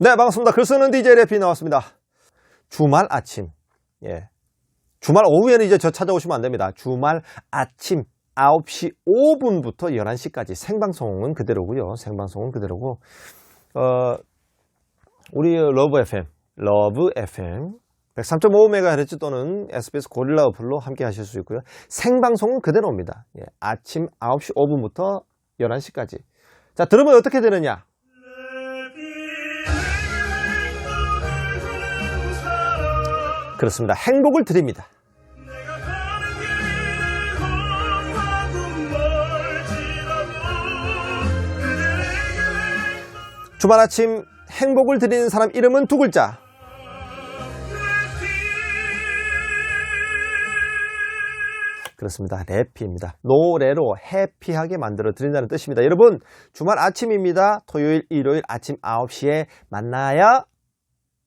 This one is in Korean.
네, 반갑습니다. 글 쓰는 DJ 래피 나왔습니다. 주말 아침. 예. 주말 오후에는 이제 저 찾아오시면 안 됩니다. 주말 아침 9시 5분부터 11시까지 생방송은 그대로고요. 생방송은 그대로고. 어, 우리 러브 FM, 러브 FM 103.5MHz 또는 SBS 고릴라 어플로 함께 하실 수 있고요. 생방송은 그대로입니다. 예, 아침 9시 5분부터 11시까지. 자, 들으면 어떻게 되느냐? 그렇습니다. 행복을 드립니다. 주말 아침 행복을 드리는 사람 이름은 두 글자. 그렇습니다. 래피입니다. 노래로 해피하게 만들어 드린다는 뜻입니다. 여러분, 주말 아침입니다. 토요일, 일요일 아침 9시에 만나요.